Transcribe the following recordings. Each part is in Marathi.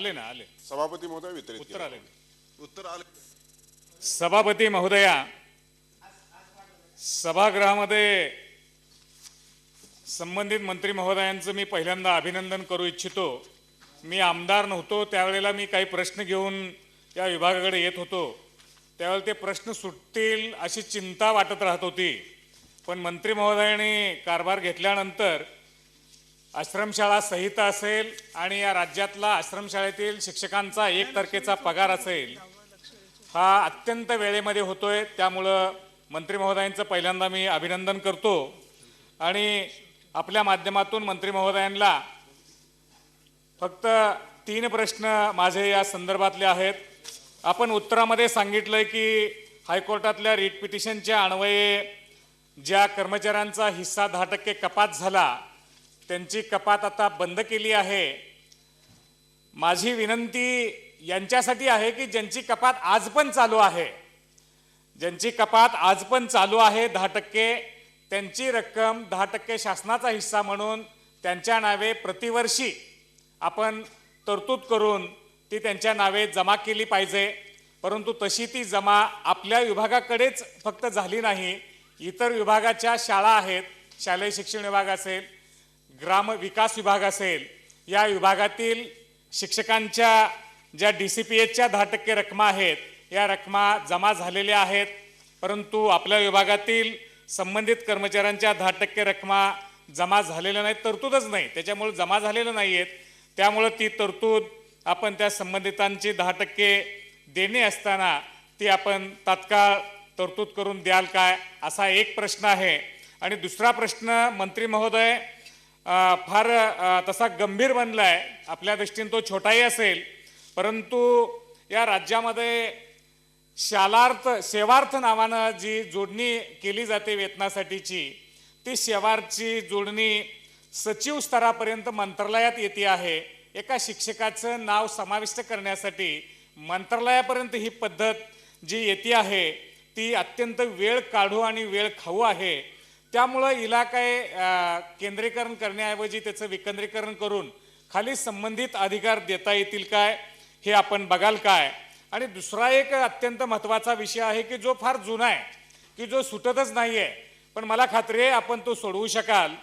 आले ना आले. सभापती महोदय वितरित उत्तर केलं. आले उत्तर आले. सभापती महोदया सभागृहामध्ये संबंधित मंत्री महोदयांचं मी पहिल्यांदा अभिनंदन करू इच्छितो. मी आमदार नव्हतो त्यावेळेला मी काही प्रश्न घेऊन या विभागाकडे येत होतो. त्यावेळेला ते प्रश्न सुटतील अशी चिंता वाटत राहत होती. पण मंत्री महोदयांनी कारभार घेतल्यानंतर आश्रमशाळा संहिता असेल आणि या राज्यातला आश्रमशाळेतील शिक्षकांचा एक तारखेचा पगार असेल हा अत्यंत वेळेमध्ये होतोय. त्यामुळं मंत्री महोदयांचं पहिल्यांदा मी अभिनंदन करतो. आणि आपल्या माध्यमातून मंत्री महोदयांना फक्त तीन प्रश्न माझे या संदर्भातले आहेत. आपण उत्तरामध्ये सांगितलंय की हायकोर्टातल्या रिट पिटिशनच्या अन्वये ज्या कर्मचाऱ्यांचा हिस्सा दहा टक्के कपात झाला त्यांची कपात आता बंद केली आहे. माझी विनंती यांच्यासाठी आहे की ज्यांची कपात आज पण चालू आहे ज्यांची कपात आज पण चालू आहे दहा टक्के त्यांची रक्कम दहा टक्के शासनाचा हिस्सा म्हणून त्यांच्या नावे प्रतिवर्षी आपण तरतूद करून ती त्यांच्या नावे जमा केली पाहिजे. परंतु तशी ती जमा आपल्या विभागाकडेच फक्त झाली नाही इतर विभागाच्या शाळा आहेत शालेय शिक्षण विभाग असेल ग्राम विकास विभाग असेल या विभागातील शिक्षकांच्या ज्या डी सी पी एचच्या दहा टक्के रकमा आहेत या रकमा जमा झालेल्या आहेत. परंतु आपल्या विभागातील संबंधित कर्मचाऱ्यांच्या दहा टक्के रकमा जमा झालेल्या नाहीत तरतूदच नाही. त्याच्यामुळे जमा झालेल्या नाही आहेत त्यामुळं ती तरतूद आपण त्या संबंधितांची दहा टक्के देणे असताना ती आपण तात्काळ तरतूद करून द्याल काय असा एक प्रश्न आहे. आणि दुसरा प्रश्न मंत्री महोदय फार तसा गंभीर बनला आहे आपल्या दृष्टीने तो छोटाही असेल. परंतु या राज्यामध्ये शालार्थ सेवार्थ नावानं जी जोडणी केली जाते वेतनासाठीची ती सेवार्थची जोडणी सचिव स्तरापर्यंत मंत्रालयात येते आहे. एका शिक्षकाचं नाव समाविष्ट करण्यासाठी मंत्रालयापर्यंत ही पद्धत जी येते आहे ती अत्यंत वेळ काढू आणि वेळ खाऊ आहे. त्यामुळं हिला काय केंद्रीकरण करण्याऐवजी त्याचं विकेंद्रीकरण करून खाली संबंधित अधिकार देता येतील काय हे आपण बघाल काय. आणि दुसरा एक अत्यंत महत्त्वाचा विषय आहे की जो फार जुना आहे की जो सुटतच नाही आहे पण मला खात्री आहे आपण तो सोडवू शकाल.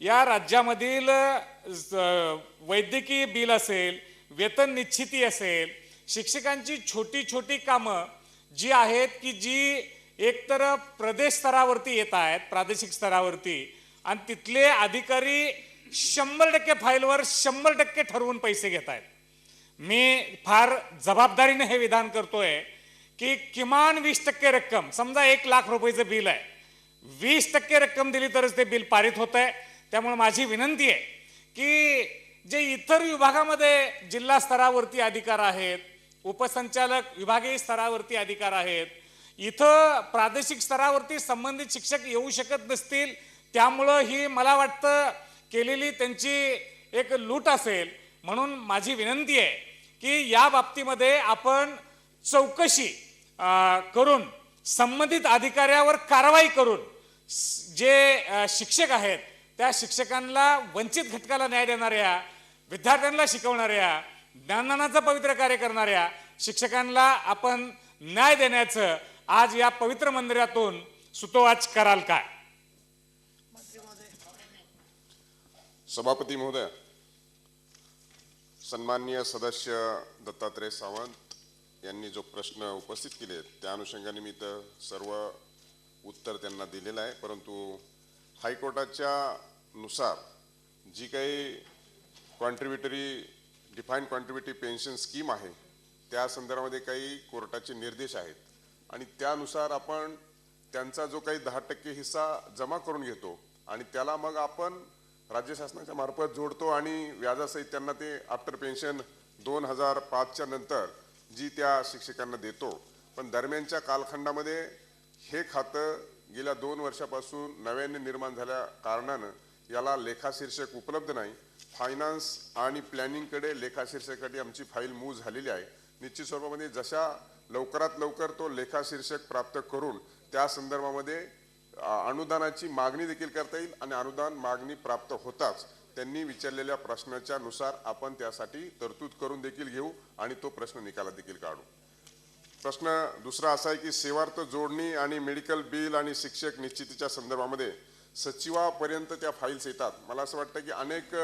या राज्यामधील वैद्यकीय बिल असेल वेतन निश्चिती असेल शिक्षकांची छोटी छोटी कामं जी आहेत की जी एकतर प्रदेश स्तरावरती येत आहेत प्रादेशिक स्तरावरती आणि तिथले अधिकारी शंभर टक्के फाईलवर शंभर टक्के ठरवून पैसे घेत आहेत. मी फार जबाबदारीने हे विधान करतोय की किमान वीस टक्के रक्कम समजा एक लाख रुपयेचं बिल आहे वीस टक्के रक्कम दिली तरच ते बिल पारित होत आहे त्यामुळे माझी विनंती आहे की जे इतर विभागामध्ये जिल्हा स्तरावरती अधिकार आहेत उपसंचालक विभागीय स्तरावरती अधिकार आहेत इथं प्रादेशिक स्तरावरती संबंधित शिक्षक येऊ शकत नसतील. त्यामुळं ही मला वाटतं केलेली त्यांची एक लूट असेल. म्हणून माझी विनंती आहे की या बाबतीमध्ये आपण चौकशी करून संबंधित अधिकाऱ्यावर कारवाई करून जे शिक्षक आहेत त्या शिक्षकांना वंचित घटकाला न्याय देणाऱ्या विद्यार्थ्यांना शिकवणाऱ्या ज्ञानदानाचं पवित्र कार्य करणाऱ्या शिक्षकांना आपण न्याय देण्याचं आज या पवित्र मंदिरातून सुतोवाच कराल काय? सभापती महोदय सन्माननीय सदस्य दत्तात्रय सावंत यांनी जो प्रश्न उपस्थित केले त्या अनुषंगाने मी तर सर्व उत्तर त्यांना दिलेलं आहे. परंतु हायकोर्टाच्या नुसार जी काही contributory define contributory pension scheme आहे त्या संदर्भामध्ये काही कोर्टाचे निर्देश आहेत. आणि त्यानुसार आपण त्यांचा जो काही दहा टक्के हिस्सा जमा करून घेतो आणि त्याला मग आपण राज्य शासनाच्या मार्फत जोडतो आणि व्याजासहित त्यांना ते आफ्टर पेन्शन दोन हजार पाचच्या नंतर जी त्या शिक्षकांना देतो. पण दरम्यानच्या कालखंडामध्ये हे खातं गेल्या दोन वर्षापासून नव्याने निर्माण झाल्या कारणानं याला लेखाशीर्षक उपलब्ध नाही. फायनान्स आणि प्लॅनिंगकडे लेखाशीर्षकासाठी आमची फाईल मूव झालेली आहे. निश्चित स्वरूपामध्ये जशा लवकरात लवकर तो लेखाशीर्षक प्राप्त करून त्या संदर्भामध्ये अनुदानाची मागणी देखील करता येईल आणि अनुदान मागणी प्राप्त होताच त्यांनी विचारलेल्या प्रश्नाच्या नुसार आपण त्यासाठी तरतूद करून देखील घेऊ आणि तो प्रश्न निकालात देखील काढू. प्रश्न दुसरा असा आहे की सेवार्थ जोडणी आणि मेडिकल बिल आणि शिक्षक निश्चितीच्या संदर्भामध्ये सचिवापर्यंत त्या फाईल्स येतात. मला असं वाटतं की अनेक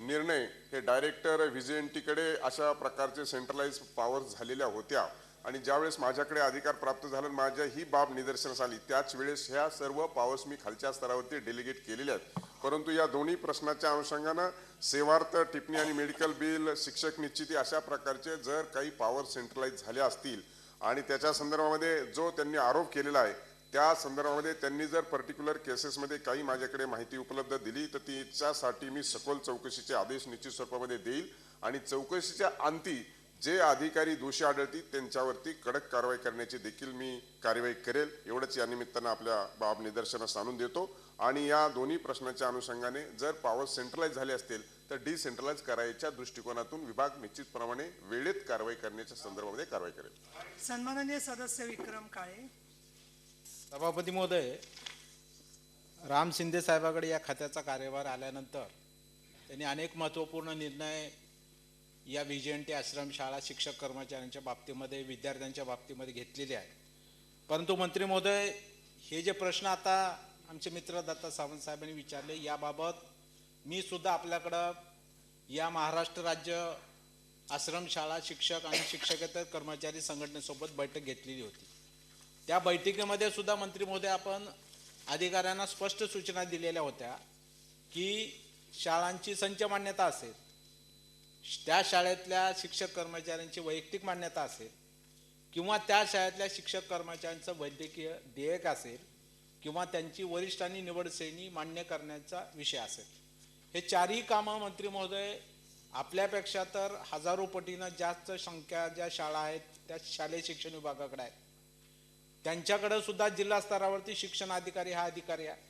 निर्णय हे डायरेक्टर व्हिजिएंटीकडे अशा प्रकारचे सेंट्रलाइज पॉवर झालेल्या होत्या. आणि ज्यावेळेस माझ्याकडे अधिकार प्राप्त झाला आणि माझ्या ही बाब निदर्शनास आली त्याच वेळेस ह्या सर्व पावर्स मी खालच्या स्तरावरती डेलिगेट केलेल्या आहेत. परंतु या दोन्ही प्रश्नाच्या अनुषंगानं सेवार्थ टिप्पणी आणि मेडिकल बिल शिक्षक निश्चिती अशा प्रकारचे जर काही पॉवर सेंट्रलाइज झाल्या असतील आणि त्याच्या संदर्भामध्ये जो त्यांनी आरोप केलेला आहे त्या संदर्भामध्ये त्यांनी जर पर्टिक्युलर केसेसमध्ये काही माझ्याकडे माहिती उपलब्ध दिली तर तिच्यासाठी मी सखोल चौकशीचे आदेश निश्चित स्वरूपामध्ये देईल आणि चौकशीच्या अंती जे अधिकारी दोषी आढळतील त्यांच्यावरती कडक कारवाई करण्याची देखील मी कार्यवाही करेल. एवढंच या निमित्तानं आपल्या बाब निदर्शनास आणून देतो. आणि या दोन्ही प्रश्नाच्या अनुषंगाने जर पॉवर सेंट्रलाइज झाले असतील तर डिसेंट्रलाइज करायच्या दृष्टिकोनातून विभाग निश्चितप्रमाणे वेळेत कारवाई करण्याच्या संदर्भामध्ये कारवाई करेल. सन्माननीय सदस्य विक्रम काळे. सभापती महोदय राम शिंदे साहेबाकडे या खात्याचा कार्यभार आल्यानंतर त्यांनी अनेक महत्त्वपूर्ण निर्णय या व्हिजन आश्रमशाळा शिक्षक कर्मचाऱ्यांच्या बाबतीमध्ये विद्यार्थ्यांच्या बाबतीमध्ये घेतलेले आहेत परंतु मंत्री महोदय हे जे प्रश्न आता आमचे मित्र दत्ता सावंत साहेबांनी विचारले याबाबत मी सुद्धा आपल्याकडं या महाराष्ट्र राज्य आश्रमशाळा शिक्षक आणि शिक्षकेतर कर्मचारी संघटनेसोबत बैठक घेतलेली होती. त्या बैठकीमध्ये सुद्धा मंत्री महोदय आपण अधिकाऱ्यांना स्पष्ट सूचना दिलेल्या होत्या की शाळांची संच मान्यता असेल. त्या शाळेतल्या शिक्षक कर्मचाऱ्यांची वैयक्तिक मान्यता असेल किंवा त्या शाळेतल्या शिक्षक कर्मचाऱ्यांचं वैद्यकीय देयक असेल किंवा त्यांची वरिष्ठ आणि निवड श्रेणी मान्य करण्याचा विषय असेल. हे चारही कामं मंत्री महोदय आपल्यापेक्षा तर हजारो पटीनं जास्त संख्या ज्या शाळा आहेत त्या शालेय शिक्षण विभागाकडे आहेत. त्यांच्याकडं सुद्धा जिल्हा स्तरावरती शिक्षण अधिकारी हा अधिकारी आहे.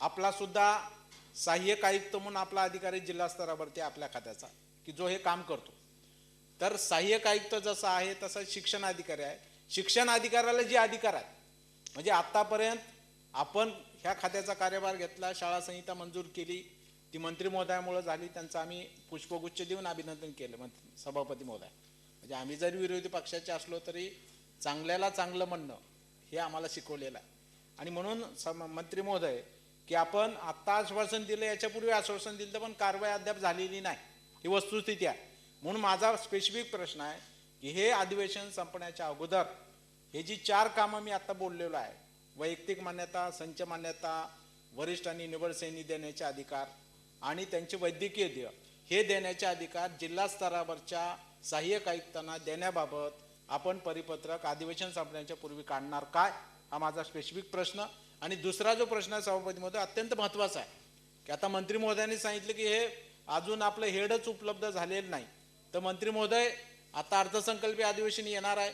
आपला सुद्धा सहाय्यक आयुक्त म्हणून आपला अधिकारी जिल्हा स्तरावरती आपल्या खात्याचा की जो हे काम करतो. तर सहाय्यक आयुक्त जसा आहे तसा शिक्षण अधिकारी आहे. शिक्षण अधिकाऱ्याला जे अधिकार आहेत म्हणजे आतापर्यंत आपण ह्या खात्याचा कार्यभार घेतला शाळा संहिता मंजूर केली ती मंत्री महोदयामुळे झाली त्यांचं आम्ही पुष्पगुच्छ देऊन अभिनंदन केलं मंत्री सभापती महोदय. म्हणजे आम्ही जरी विरोधी पक्षाचे असलो तरी चांगल्याला चांगलं म्हणणं हे आम्हाला शिकवलेलं आहे. आणि म्हणून सम मंत्री महोदय की आपण आत्ता आश्वासन दिलं याच्यापूर्वी आश्वासन दिलं तर पण कारवाई अद्याप झालेली नाही. ही वस्तुस्थिती आहे. म्हणून माझा स्पेसिफिक प्रश्न आहे की हे अधिवेशन संपण्याच्या अगोदर हे जी चार कामं मी आता बोललेलो आहे वैयक्तिक मान्यता संच मान्यता वरिष्ठ आणि निवड सैनी देण्याचे अधिकार आणि त्यांचे वैद्यकीय देय हे देण्याचे अधिकार जिल्हा स्तरावरच्या सहाय्यक आयुक्तांना देण्याबाबत आपण परिपत्रक अधिवेशन संपण्याच्या पूर्वी काढणार काय हा माझा स्पेसिफिक प्रश्न. आणि दुसरा जो प्रश्न आहे सभापतीमध्ये अत्यंत महत्त्वाचा आहे. की आता मंत्री महोदयांनी सांगितलं की हे अजून आपलं हेडच उपलब्ध झालेलं नाही. तर मंत्री महोदय आता अर्थसंकल्पीय अधिवेशन येणार आहे.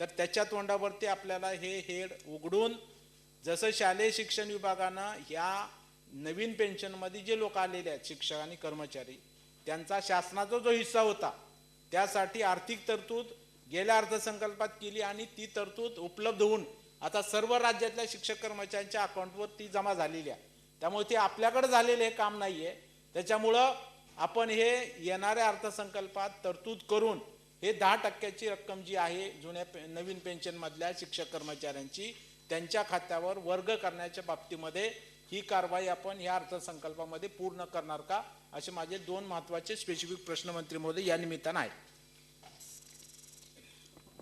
तर त्याच्या तोंडावरती आपल्याला हे हेड उघडून जसं शालेय शिक्षण विभागानं ह्या नवीन पेन्शनमध्ये जे लोक आलेले आहेत शिक्षक आणि कर्मचारी त्यांचा शासनाचा जो हिस्सा होता त्यासाठी आर्थिक तरतूद गेल्या अर्थसंकल्पात केली आणि ती तरतूद उपलब्ध होऊन आता सर्व राज्यातल्या शिक्षक कर्मचाऱ्यांच्या अकाउंटवर ती जमा झालेली आहे. त्यामुळे ती आपल्याकडे झालेलं हे काम नाही आहे त्याच्यामुळं आपण हे येणाऱ्या अर्थसंकल्पात तरतूद करून हे दहा टक्क्याची रक्कम जी आहे जुन्या पे नवीन पेन्शनमधल्या शिक्षक कर्मचाऱ्यांची त्यांच्या खात्यावर वर्ग करण्याच्या बाबतीमध्ये ही कारवाई आपण या अर्थसंकल्पामध्ये पूर्ण करणार का? असे माझे दोन महत्त्वाचे स्पेसिफिक प्रश्न मंत्री महोदय या निमित्तानं आहेत.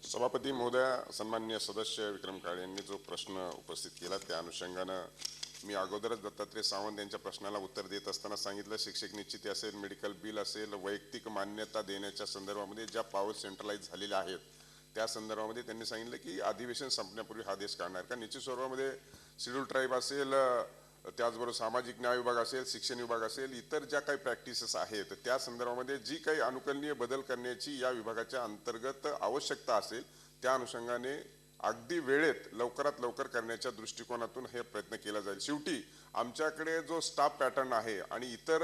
सभापती महोदया सन्मान्य सदस्य विक्रम काळे यांनी जो प्रश्न उपस्थित केला त्या अनुषंगानं मी अगोदरच दत्तात्रय सावंत यांच्या प्रश्नाला उत्तर देत असताना सांगितलं शिक्षक निश्चिती असेल मेडिकल बिल असेल वैयक्तिक मान्यता देण्याच्या संदर्भामध्ये ज्या पॉवर सेंट्रलाइज झालेल्या आहेत त्या संदर्भामध्ये त्यांनी सांगितलं की अधिवेशन संपण्यापूर्वी हा देश काढणार. का निश्चित स्वरूपामध्ये शेड्यूल ट्राईब असेल त्याचबरोबर सामाजिक न्याय विभाग असेल शिक्षण विभाग असेल इतर ज्या काही प्रॅक्टिसेस आहेत त्या संदर्भामध्ये जी काही अनुकरणीय बदल करण्याची या विभागाच्या अंतर्गत आवश्यकता असेल त्या अनुषंगाने अगदी वेळेत लवकरात लवकर करण्याच्या दृष्टिकोनातून हे प्रयत्न केला जाईल. शेवटी आमच्याकडे जो स्टाफ पॅटर्न आहे आणि इतर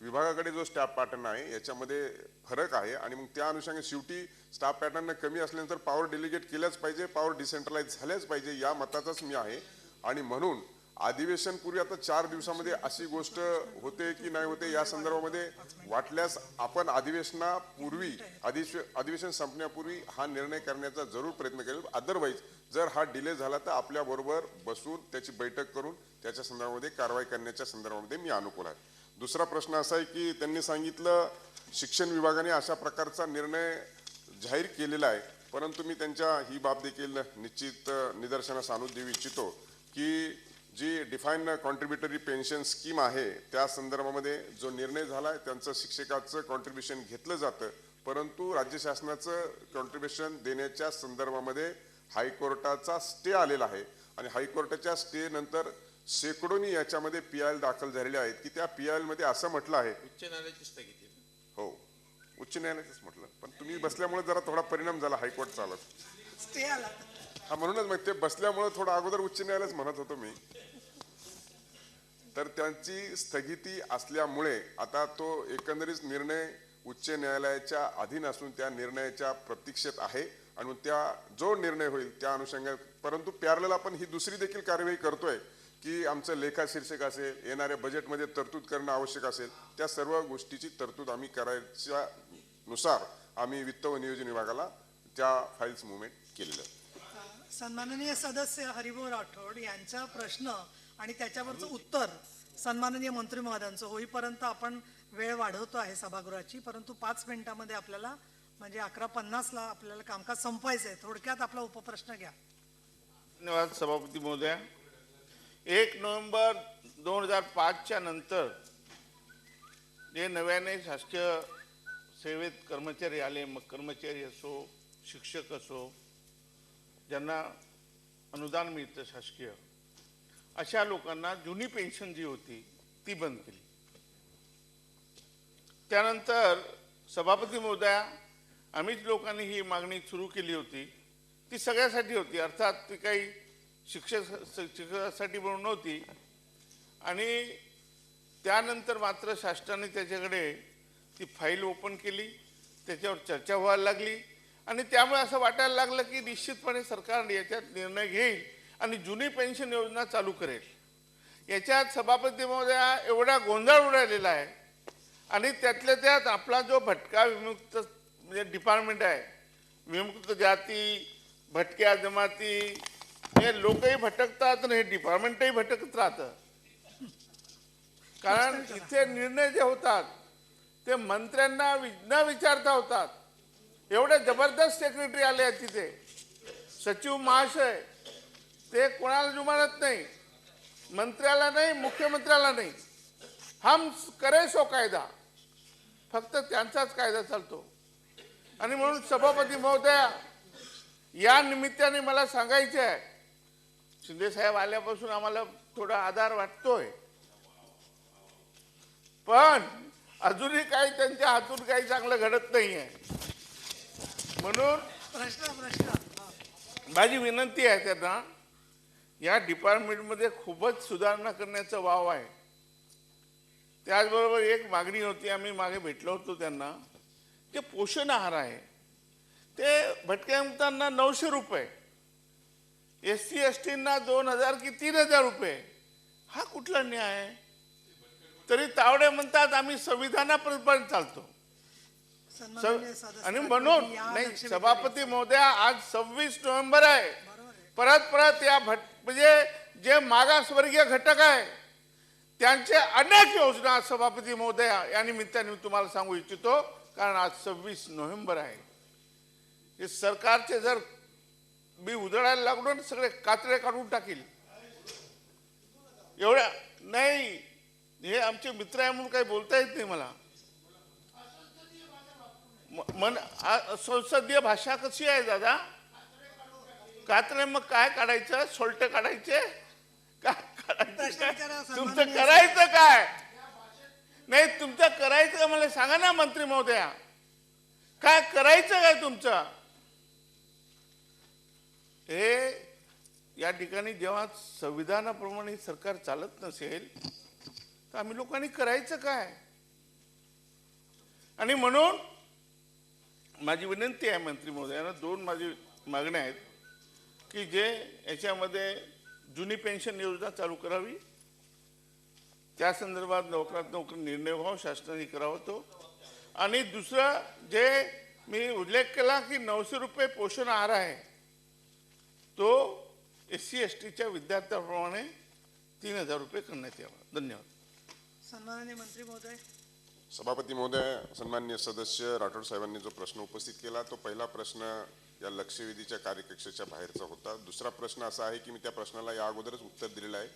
विभागाकडे जो स्टाफ पॅटर्न आहे याच्यामध्ये फरक आहे आणि मग त्या अनुषंगाने शेवटी स्टाफ पॅटर्न कमी असल्यानंतर पॉवर डेलिगेट केल्याच पाहिजे पॉवर डिसेंट्रलाइज झाल्याच पाहिजे या मताचाच मी आहे. आणि म्हणून अधिवेशन पूर्वी आता चार दिवसामध्ये अशी गोष्ट होते की नाही होते या संदर्भामध्ये वाटल्यास आपण अधिवेशनापूर्वी अधिवेश अधिवेशन संपण्यापूर्वी हा निर्णय करण्याचा जरूर प्रयत्न करेल. अदरवाईज जर हा डिले झाला तर आपल्या बरोबर बसून त्याची बैठक करून त्याच्या संदर्भामध्ये कारवाई करण्याच्या संदर्भामध्ये मी अनुकूल आहे. दुसरा प्रश्न असा आहे की त्यांनी सांगितलं शिक्षण विभागाने अशा प्रकारचा निर्णय जाहीर केलेला आहे. परंतु मी त्यांच्या ही बाब देखील निश्चित निदर्शनास आणून देऊ इच्छितो की जी डिफाईन कॉन्ट्रीब्युटरी पेन्शन स्कीम आहे त्या संदर्भामध्ये जो निर्णय झाला आहे त्यांचं शिक्षकाचं कॉन्ट्रीब्युशन घेतलं जातं. परंतु राज्य शासनाचं कॉन्ट्रीब्युशन देण्याच्या संदर्भामध्ये हायकोर्टाचा स्टे आलेला आहे. आणि हायकोर्टाच्या स्टे नंतर शेकडोनी याच्यामध्ये पी आय एल दाखल झालेले आहेत की त्या पी आयमध्ये असं म्हटलं आहे. उच्च न्यायालयाची स्थगिती हो. उच्च न्यायालयाचंच म्हटलं. पण तुम्ही बसल्यामुळे जरा थोडा परिणाम झाला हायकोर्ट चालत स्टे आला. हा म्हणूनच मग ते बसल्यामुळे थोडं अगोदर उच्च न्यायालयच म्हणत होतो मी. तर त्यांची स्थगिती असल्यामुळे आता तो एकंदरीत निर्णय उच्च न्यायालयाच्या अधीन असून त्या निर्णयाच्या प्रतीक्षेत आहे आणि त्या जो निर्णय होईल त्या अनुषंगाने परंतु प्यारलेल आपण ही दुसरी देखील कार्यवाही करतोय की आमचं लेखा शीर्षक असेल येणाऱ्या बजेटमध्ये तरतूद करणं आवश्यक असेल त्या सर्व गोष्टीची तरतूद आम्ही करायच्या नुसार आम्ही वित्त व नियोजन विभागाला त्या फाईल्स मुवमेंट केलेलं. सन्माननीय सदस्य हरिभाऊ राठोड यांचा प्रश्न आणि त्याच्यावरचं उत्तर सन्माननीय मंत्री महोदयांचं होईपर्यंत आपण वेळ वाढवतो आहे सभागृहाची परंतु पाच मिनिटामध्ये आपल्याला म्हणजे अकरा पन्नासला आपल्याला कामकाज संपवायचं आहे. थोडक्यात आपला उपप्रश्न घ्या. धन्यवाद सभापती महोदया. एक नोव्हेंबर दोन हजार पाचच्या नंतर जे नव्याने शासकीय सेवेत कर्मचारी आले मग कर्मचारी असो शिक्षक असो ज्यांना अनुदान मिळतं शासकीय अशा लोकांना जुनी पेन्शन जी होती ती बंद केली. त्यानंतर सभापती महोदया आम्हीच लोकांनी ही मागणी सुरू केली होती. ती सगळ्यासाठी होती अर्थात ती काही शिक्षक शिक्षकासाठी म्हणून नव्हती. आणि त्यानंतर मात्र शासनाने त्याच्याकडे ती फाईल ओपन केली त्याच्यावर चर्चा व्हायला लागली. आणि त्यामुळे असं वाटायला लागलं की निश्चितपणे सरकार याच्यात निर्णय घेईल आणि जुनी पेन्शन योजना चालू करेल. याच्यात सभापती महोदया एवढा गोंधळ उडालेला आहे आणि त्यातल्या त्यात आपला जो भटका विमुक्त म्हणजे डिपार्टमेंट आहे विमुक्त जाती भटक्या जमाती हे लोकही भटकतात आणि हे डिपार्टमेंटही भटकत राहतं. कारण इथे निर्णय जे होतात ते मंत्र्यांना न विचारता होतात. एवढे जबरदस्त सेक्रेटरी आले आहेत तिथे. सचिव महाशय ते कोणाला जुमानत नाही. मंत्र्याला नाही मुख्यमंत्र्याला नाही. हम करे सो हो कायदा. फक्त त्यांचाच कायदा चालतो. आणि म्हणून सभापती महोदया या निमित्ताने मला सांगायचे आहे. शिंदे साहेब आल्यापासून आम्हाला थोडा आधार वाटतोय. पण अजूनही काही त्यांच्या हातून काही चांगलं घडत नाहीये. म्हणून प्रश्न प्रश्न माझी विनंती आहे त्यांना या डिपार्टमेंटमध्ये खूपच सुधारणा करण्याचा वाव आहे. त्याचबरोबर एक मागणी होती आम्ही मागे भेटलो होतो त्यांना ते पोषण आहार आहे ते भटक्यांना नऊशे रुपये एस सी एस टींना दोन हजार की तीन हजार रुपये हा कुठला न्याय आहे? तरी तावडे म्हणतात आम्ही संविधानापर्यंत चालतो. आणि म्हणून नाही सभापती महोदया आज सव्वीस नोव्हेंबर आहे. परत परत या भट म्हणजे जे मागासवर्गीय घटक आहे त्यांचे अनेक योजना सभापती महोदया या निमित्ताने मी तुम्हाला सांगू इच्छितो कारण आज सव्वीस नोव्हेंबर आहे. हे सरकारचे जर मी उधळायला लागलो ना सगळे कातडे काढून टाकील. एवढ्या नाही हे आमचे मित्र आहे म्हणून काही बोलता येत नाही मला. मन संसदीय भाषा कशी आहे दादा? कात्रे मग काय काढायचं? सोलटे काढायचे? काय काढायचं? तुमचं करायचं काय? नाही तुमचं करायचं का मला सांगा ना मंत्री महोदया. काय करायचं काय तुमचं? हे या ठिकाणी जेव्हा संविधानाप्रमाणे सरकार चालत नसेल तर आम्ही लोकांनी करायचं काय? आणि म्हणून माझी विनंती आहे मंत्री महोदयांना दोन माझी मागण्या आहेत की जे याच्यामध्ये जुनी पेन्शन योजना चालू करावी. त्या संदर्भात लवकरात लवकर निर्णय व्हावा शासनाने करावा तो. आणि दुसरं जे मी उल्लेख केला की नऊशे रुपये पोषण आहार आहे तो एस सी एस टीच्या विद्यार्थ्याप्रमाणे तीन हजार रुपये करण्यात यावा. धन्यवाद. सन्माननीय मंत्री महोदय सभापती महोदय सन्मान्य सदस्य राठोड साहेबांनी जो प्रश्न उपस्थित केला तो पहिला प्रश्न या लक्षवेधीच्या कार्यकक्षेच्या बाहेरचा होता. दुसरा प्रश्न असा आहे की मी त्या प्रश्नाला या अगोदरच उत्तर दिलेलं आहे.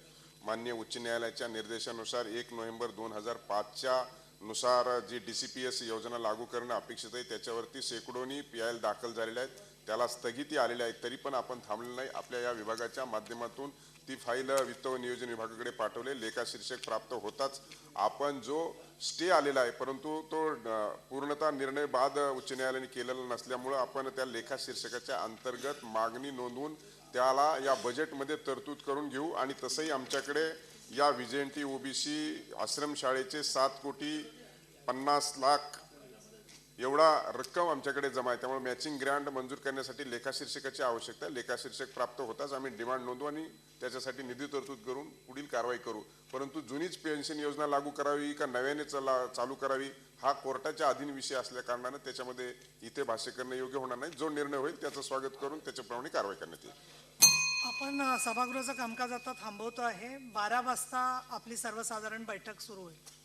मान्य उच्च न्यायालयाच्या निर्देशानुसार एक नोव्हेंबर दोन हजार पाचच्या नुसार जी डी सी पी एस योजना लागू करणं अपेक्षित आहे त्याच्यावरती शेकडोनी पी आय एल दाखल झालेल्या आहेत. त्याला स्थगिती आलेल्या आहेत तरी पण आपण थांबलेलं नाही. आपल्या या विभागाच्या माध्यमातून ती फाईल वित्त व नियोजन विभागाकडे पाठवले. लेखा शीर्षक प्राप्त होताच. आपण जो स्टे आलेला आहे परंतु तो पूर्णतः निर्णय बाद उच्च न्यायालयाने केलेला नसल्यामुळं आपण त्या लेखा शीर्षकाच्या अंतर्गत मागणी नोंदवून त्याला या बजेटमध्ये तरतूद करून घेऊ. आणि तसंही आमच्याकडे या विजयंती ओबीसी आश्रमशाळेचे सात कोटी पन्नास लाख एवढा रक्कम आमच्याकडे जमा आहे. त्यामुळे मॅचिंग ग्रँड मंजूर करण्यासाठी लेखाशीर्षकाची आवश्यकता लेखाशीर्षक प्राप्त होताच आम्ही डिमांड नोंदवू आणि त्याच्यासाठी निधी तरतूद करून पुढील कारवाई करू. परंतु जुनीच पेन्शन योजना लागू करावी का नव्याने चला चालू करावी हा कोर्टाच्या अधीन विषय असल्या कारणानं त्याच्यामध्ये इथे भाष्य करणं योग्य होणार नाही. जो निर्णय होईल त्याचं स्वागत करून त्याच्याप्रमाणे कारवाई करण्यात येईल. आपण सभागृहाचं कामकाज आता थांबवतो आहे. बारा वाजता आपली सर्वसाधारण बैठक सुरू होईल.